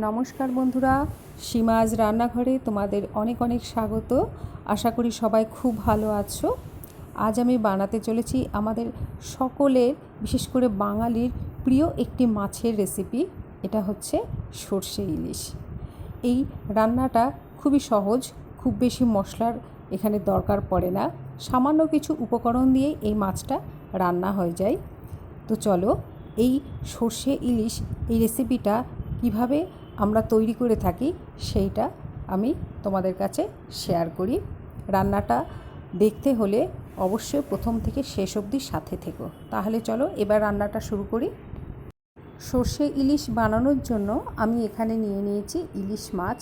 নমস্কার বন্ধুরা, সীমাজ রান্নাঘরে তোমাদের অনেক অনেক স্বাগত। আশা করি সবাই খুব ভালো আছো। আজ আমি বানাতে চলেছি আমাদের সকলের, বিশেষ করে বাঙালির প্রিয় একটি মাছের রেসিপি এটা হচ্ছে সর্ষে ইলিশ। এই রান্নাটা খুবই সহজ, খুব বেশি মশলার এখানে দরকার পড়ে না। সামান্য কিছু উপকরণ দিয়ে এই মাছটা রান্না হয়ে যায়। তো চলো, এই সর্ষে ইলিশ, এই রেসিপিটা কীভাবে আমরা তৈরি করে থাকি, সেইটা আমি তোমাদের কাছে শেয়ার করি। রান্নাটা দেখতে হলে অবশ্যই প্রথম থেকে শেষ অবধি সাথে থেকো। তাহলে চলো এবার রান্নাটা শুরু করি। সর্ষে ইলিশ বানানোর জন্য আমি এখানে নিয়ে নিয়েছি ইলিশ মাছ।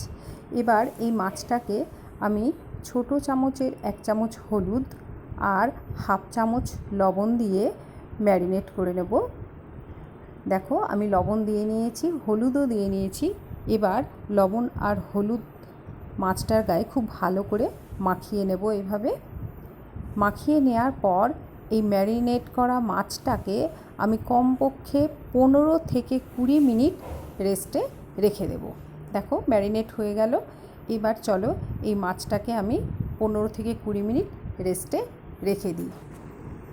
এবার এই মাছটাকে আমি ছোট চামচের এক চামচ হলুদ আর হাফ চামচ লবণ দিয়ে ম্যারিনেট করে নেব। দেখো, আমি লবণ দিয়ে নিয়েছি, হলুদও দিয়ে নিয়েছি। এবার লবণ আর হলুদ মাছটার গায়ে খুব ভালো করে মাখিয়ে নেব এভাবে। মাখিয়ে নেওয়ার পর এই ম্যারিনেট করা মাছটাকে আমি কমপক্ষে পনেরো থেকে কুড়ি মিনিট রেস্টে রেখে দেব। দেখো, ম্যারিনেট হয়ে গেল। এবার চলো এই মাছটাকে আমি পনেরো থেকে কুড়ি মিনিট রেস্টে রেখে দিই।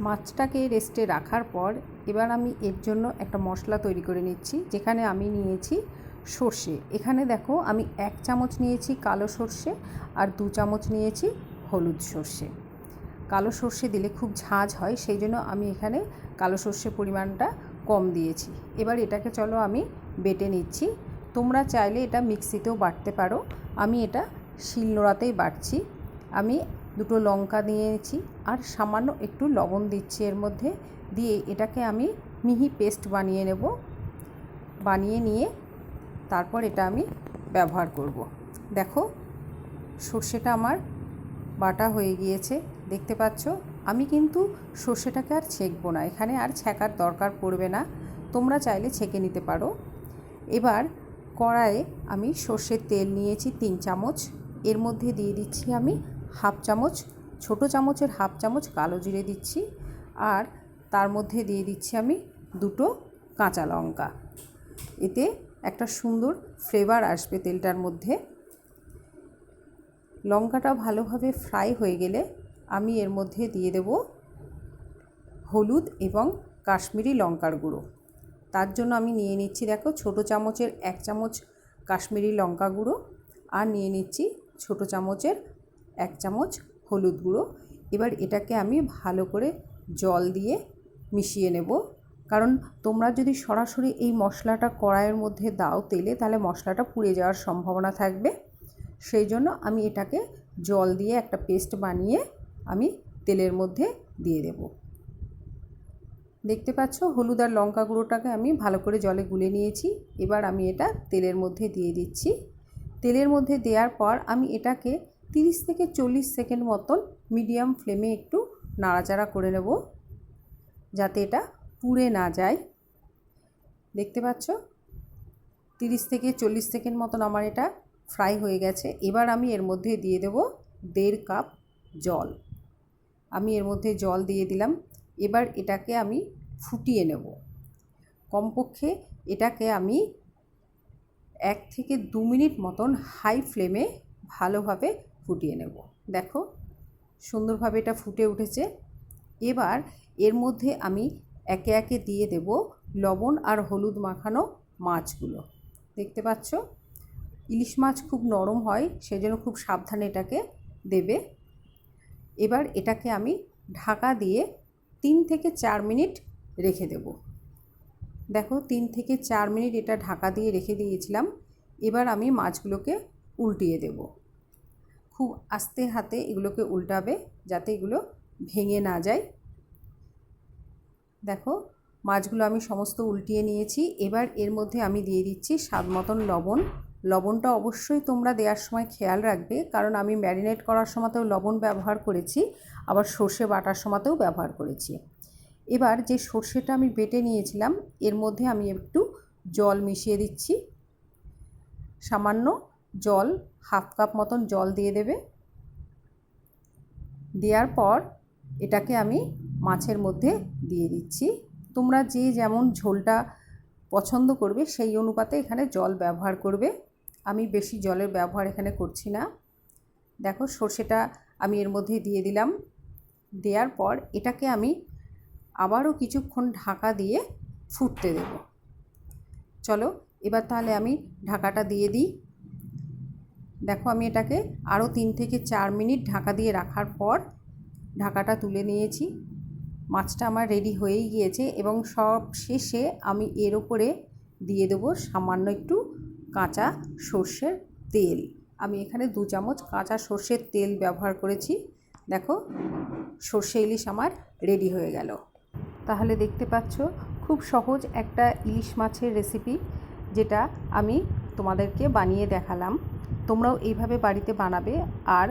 মাছটাকে রেস্টে রাখার পর এবার আমি এর জন্য একটা মশলা তৈরি করে নিচ্ছি, যেখানে আমি নিয়েছি সর্ষে। এখানে দেখো আমি এক চামচ নিয়েছি কালো সর্ষে আর দু চামচ নিয়েছি হলুদ সর্ষে। কালো সর্ষে দিলে খুব ঝাঁঝ হয়, সেই জন্য আমি এখানে কালো সর্ষে পরিমাণটা কম দিয়েছি। এবার এটাকে চলো আমি বেটে নিচ্ছি। তোমরা চাইলে এটা মিক্সিতেও বাটতে পারো। আমি এটা শিলনোড়াতেই বাটছি। আমি দুটো লঙ্কা নিয়েছি আর সামান্য একটু লবণ দিচ্ছি এর মধ্যে দিয়ে এটাকে আমি মিহি পেস্ট বানিয়ে নেব। বানিয়ে নিয়ে তারপর এটা আমি ব্যবহার করব। দেখো, সর্ষেটা আমার বাটা হয়ে গিয়েছে, দেখতে পাচ্ছ? আমি কিন্তু সর্ষেটাকে আর ছেঁকবো না, এখানে আর ছেঁকার দরকার পড়বে না, তোমরা চাইলে ছেঁকে নিতে পারো। এবার কড়াইয়ে আমি সর্ষের তেল নিয়েছি তিন চামচ, এর মধ্যে দিয়ে দিচ্ছি আমি হাফ চামচ, ছোট চামচের হাফ চামচ কালো জিরে দিচ্ছি আর তার মধ্যে দিয়ে দিচ্ছি আমি দুটো কাঁচা লঙ্কা। এতে একটা সুন্দর ফ্লেভার আসবে তেলটার মধ্যে। লঙ্কাটা ভালোভাবে ফ্রাই হয়ে গেলে আমি এর মধ্যে দিয়ে দেব হলুদ এবং কাশ্মীরি লঙ্কার গুঁড়ো। তার জন্য আমি নিয়ে নিচ্ছি দেখো ছোট চামচের এক চামচ কাশ্মীরি লঙ্কা গুঁড়ো আর নিয়ে নিচ্ছি ছোট চামচের এক চামচ হলুদ গুঁড়ো। এবার এটাকে আমি ভালো করে জল দিয়ে মিশিয়ে নেব। কারণ তোমরা যদি সরাসরি এই মশলাটা কড়াইয়ের মধ্যে দাও তেলে, তাহলে মশলাটা পুড়ে যাওয়ার সম্ভাবনা থাকবে। সেই জন্য আমি এটাকে জল দিয়ে একটা পেস্ট বানিয়ে আমি তেলের মধ্যে দিয়ে দেব। দেখতে পাচ্ছ, হলুদ আর লঙ্কা গুঁড়োটাকে আমি ভালো করে জলে গুলে নিয়েছি। এবার আমি এটা তেলের মধ্যে দিয়ে দিচ্ছি। তেলের মধ্যে দেওয়ার পর আমি এটাকে তিরিশ থেকে চল্লিশ সেকেন্ড মতন মিডিয়াম ফ্লেমে একটু নাড়াচাড়া করে নেব, যাতে এটা পুড়ে না যায়। দেখতে পাচ্ছ? তিরিশ থেকে চল্লিশ সেকেন্ড মতন আমার এটা ফ্রাই হয়ে গেছে। এবার আমি এর মধ্যে দিয়ে দেব দেড় কাপ জল। আমি এর মধ্যে জল দিয়ে দিলাম। এবার এটাকে আমি ফুটিয়ে নেব। কমপক্ষে এটাকে আমি এক থেকে দু মিনিট মতন হাই ফ্লেমে ভালোভাবে ফুটিয়ে নেব। দেখো, সুন্দরভাবে এটা ফুটে উঠেছে। এবার এর মধ্যে আমি একে একে দিয়ে দেব লবণ আর হলুদ মাখানো মাছগুলো। দেখতে পাচ্ছ? ইলিশ মাছ খুব নরম হয়, সেজন্য খুব সাবধানে এটাকে দেবে। এবার এটাকে আমি ঢাকা দিয়ে তিন থেকে চার মিনিট রেখে দেব। দেখো, তিন থেকে চার মিনিট এটা ঢাকা দিয়ে রেখে দিয়েছিলাম। এবার আমি মাছগুলোকে উল্টিয়ে দেব। খুব আস্তে হাতে এগুলোকে উল্টাবে যাতে এগুলো ভেঙে না যায়। দেখো, মাছগুলো আমি সমস্ত উল্টিয়ে নিয়েছি। এবার এর মধ্যে আমি দিয়ে দিচ্ছি স্বাদ মতন লবণ। লবণটা অবশ্যই তোমরা দেওয়ার সময় খেয়াল রাখবে, কারণ আমি ম্যারিনেট করার সময়তেও লবণ ব্যবহার করেছি, আবার সর্ষে বাটার সময়তেও ব্যবহার করেছি। এবার যে সর্ষেটা আমি বেটে নিয়েছিলাম, এর মধ্যে আমি একটু জল মিশিয়ে দিচ্ছি। সামান্য জল, হাফ কাপ মতন জল দিয়ে দেবে। দেওয়ার পর এটাকে আমি মাছের মধ্যে দিয়ে দিচ্ছি। তোমরা যে যেমন ঝোলটা পছন্দ করবে সেই অনুপাতে এখানে জল ব্যবহার করবে। আমি বেশি জলের ব্যবহার এখানে করছি না। দেখো সর্ষেটা আমি এর মধ্যে দিয়ে দিলাম। দেওয়ার পর এটাকে আমি আবারও কিছুক্ষণ ঢাকা দিয়ে ফুটতে দেব। চলো এবার তাহলে আমি ঢাকাটা দিয়ে দিই। দেখো আমি এটাকে আরও তিন থেকে চার মিনিট ঢাকা দিয়ে রাখার পর ঢাকাটা তুলে নিয়েছি। মাছটা আমার রেডি হয়েই গিয়েছে এবং সব শেষে আমি এর ওপরে দিয়ে দেবো সামান্য একটু কাঁচা সর্ষের তেল। আমি এখানে দু চামচ কাঁচা সর্ষের তেল ব্যবহার করেছি। দেখো সর্ষে ইলিশ আমার রেডি হয়ে গেল। তাহলে দেখতে পাচ্ছ খুব সহজ একটা ইলিশ মাছের রেসিপি যেটা আমি তোমাদেরকে বানিয়ে দেখালাম। তোমরাও এইভাবে বাড়িতে বানাবে আর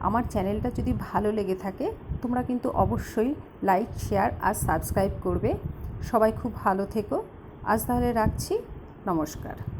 আমার চ্যানেলটা যদি ভালো লেগে থাকে, তোমরা কিন্তু অবশ্যই লাইক, শেয়ার আর সাবস্ক্রাইব করবে। সবাই খুব ভালো থেকো। আজ তাহলে রাখছি। নমস্কার।